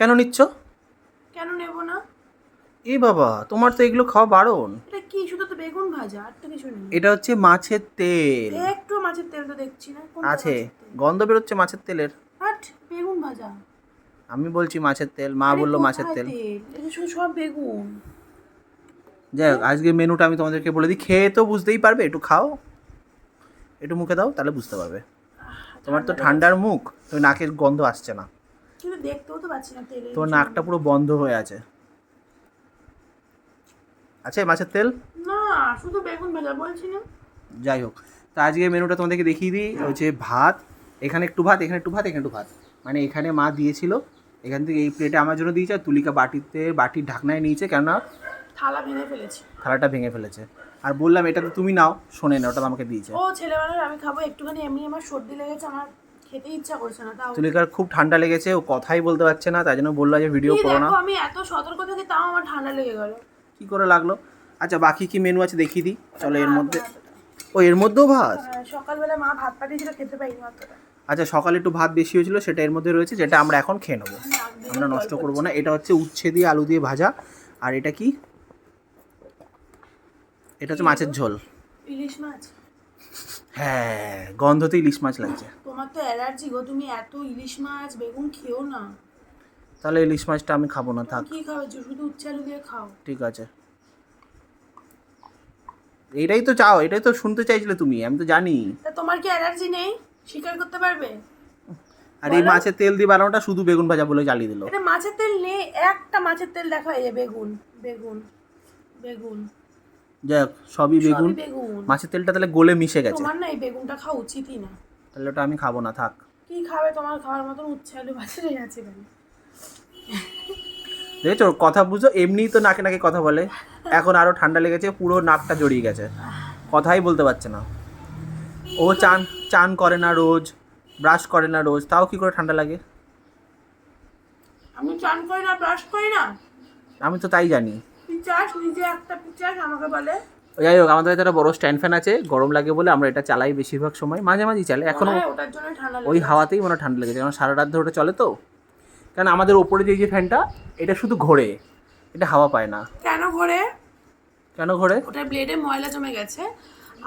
কেন নিচ্ছ? কেন নেব না? এ বাবা তোমার তো এগুলো খাওয়া বারণ। এটা কি? শুধু তো বেগুন ভাজা আর তো কিছু নেই। এটা হচ্ছে মাছের তেল। একটু মাছের তেল তো দেখছি না আছে? গন্ধ বেরোচ্ছে মাছের তেলের। হাট বেগুন ভাজা। আমি বলছি মাছের তেল মা বলল মাছের তেল। সব বেগুন। যাই হোক আজকে মেনুটা আমি তোমাদেরকে বলে দিই। খেয়ে তো বুঝতেই পারবে একটু খাও। একটু মুখে দাও তাহলে বুঝতে পারবে। তোমার তো ঠান্ডার মুখ তুমি নাকের গন্ধ আসছে না। কিন্তু দেখতেও তো পাচ্ছি না তেলে তোমার নাকটা পুরো বন্ধ হয়ে আছে। আছে মাছের তেল? না শুধু বেগুন ভাজা বলছি না। যাই হোক তো আজকে মেনুটা তোমাদেরকে দেখিয়ে দিই হচ্ছে ভাত এখানে একটু ভাত এখানে একটু ভাত এখানে একটু ভাত। মানে এখানে মা দিয়েছিল এখান থেকে এই প্লেটে আমার জন্য দিয়েছে আর তুলিকা বাটিতে বাটির ঢাকনায় নিয়েছে কেননা থালা ভেঙে ফেলেছে। থালাটা ভেঙে ফেলেছে। আর বললাম এটা তো তুমি নাও শোনে না ওটা আমাকে দিয়েছে। ও ছেলেবেলার আমি খাব একটুখানি এমনি আমার সর্দি লেগেছে আমার খেতে ইচ্ছা করছে না তাও তুলিকার খুব ঠান্ডা লেগেছে ও কথাই বলতে পারছে না তাই জন্য বলল যে ভিডিও করো না। আমি এত সতর্ক থাকি তাও আমার ঠান্ডা লেগে গেল। কি করে লাগল? আচ্ছা বাকি কি মেনু আছে দেখিয়ে দিই? চলো এর মধ্যে। ও এর মধ্যেও ভাত? হ্যাঁ, সকালবেলা মা ভাত পাঠিয়েছিল খেতে পাইনি অতটা। আচ্ছা সকালে একটু ভাত বেশি হয়েছিল সেটা এর মধ্যে রয়েছে যেটা আমরা এখন খেয়ে নেব। আমরা নষ্ট করব না। এটা হচ্ছে উচ্ছে দিয়ে আলু দিয়ে ভাজা আর এটা কি? এটা হচ্ছে মাছের ঝোল। ইলিশ মাছ। হ্যাঁ গন্ধতে ইলিশ মাছ লাগছে। তোমার তো অ্যালার্জি গো তুমি এত ইলিশ মাছ বেগুন খেও না। তাহলে ইলিশ মাছটা আমি খাব না থাক। কি খাবে? শুধু উচ্ছে আলু দিয়ে খাও। ঠিক আছে। এইটাই তো চাও এটাই তো শুনতে চাইছিলে তুমি আমি তো জানি। তা তোমার কি অ্যালার্জি নেই? স্বীকার করতে পারবে? আর এই মাছের তেল দিয়ে বানানোটা শুধু বেগুন ভাজা বলে জ্বালিয়ে দিল। এটা মাছের তেল নেই একটা মাছের তেল দেখা এই বেগুন বেগুন বেগুন। যাই হোক সবই বেগুন। মাছের তেলটা তাহলে গলে মিশে গেছে। তোমার না এই বেগুনটা খাওয়া উচিতই না। তাহলে ওটা আমি খাব না থাক। কি খাবে তোমার? খাওয়ার মতন উচ্ছে আলু ভাজা আছে কেন দেখেছ কথা বুঝো এমনিই তো নাকে নাকে কথা বলে। এখন আরও ঠান্ডা লেগেছে পুরো নাকটা জড়িয়ে গেছে। কথাই বলতে পারছে না। ও চান চান করে না রোজ ব্রাশ করে না রোজ তাও কি করে ঠান্ডা লাগে? আমি চান করি না ব্রাশ করি না। আমি তো তাই জানি। পিচাস নিজে একটা পিচাস আমাকে বলে। যাই হোক আমাদের একটা বড় স্ট্যান্ড ফ্যান আছে গরম লাগে বলে আমরা এটা চালাই বেশিরভাগ সময়। মাঝে মাঝেই চালাই এখনও ওই হাওয়াতেই মনে ঠান্ডা লেগেছে কারণ সারা রাত ধরে ওটা চলে তো। কারণ আমাদের ওপরে যে যে ফ্যানটা এটা শুধু ঘোরে এটা হাওয়া পায় না। কেন ঘরে? কেন ঘোরে? ওটার ব্লেডে ময়লা জমে গেছে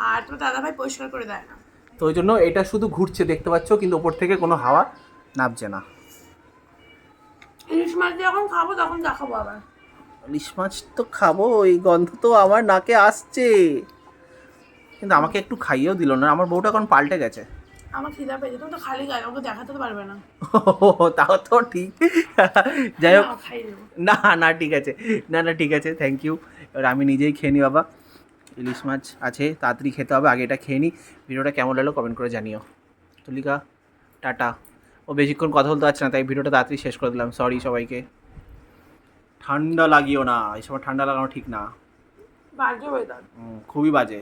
আর তোমার দাদাভাই পরিষ্কার করে দেয় না। তো ওই জন্য এটা শুধু ঘুরছে দেখতে পাচ্ছ কিন্তু ওপর থেকে কোনো হাওয়া নামছে না। ইলিশ মাছ যখন খাব তখন দেখাবো আবার। ইলিশ মাছ তো খাব এই গন্ধ তো আমার নাকে আসছে। কিন্তু আমাকে একটু খাইয়েও দিল না আমার বউটা এখন পাল্টে গেছে। আমার খিদা পেয়েছে তুমি তো খালি গায়ে দেখাতে তো পারবে না। তাও তো ঠিক। যাই হোক না না ঠিক আছে। না না ঠিক আছে থ্যাংক ইউ এবার আমি নিজেই খেয়ে নিই বাবা। ইলিশ মাছ আছে তাড়াতাড়ি খেতে হবে আগে এটা খেয়ে নিই ভিডিওটা কেমন লাগল কমেন্ট করে জানিও। তুলিকা টাটা। ও বেশিক্ষণ কথা বলতে পারছে না তাই ভিডিওটা তাড়াতাড়ি শেষ করে দিলাম। সরি সবাইকে। ঠান্ডা লাগিও না এই সময় ঠান্ডা লাগানো ঠিক না। বাজে ওয়েদার খুবই বাজে।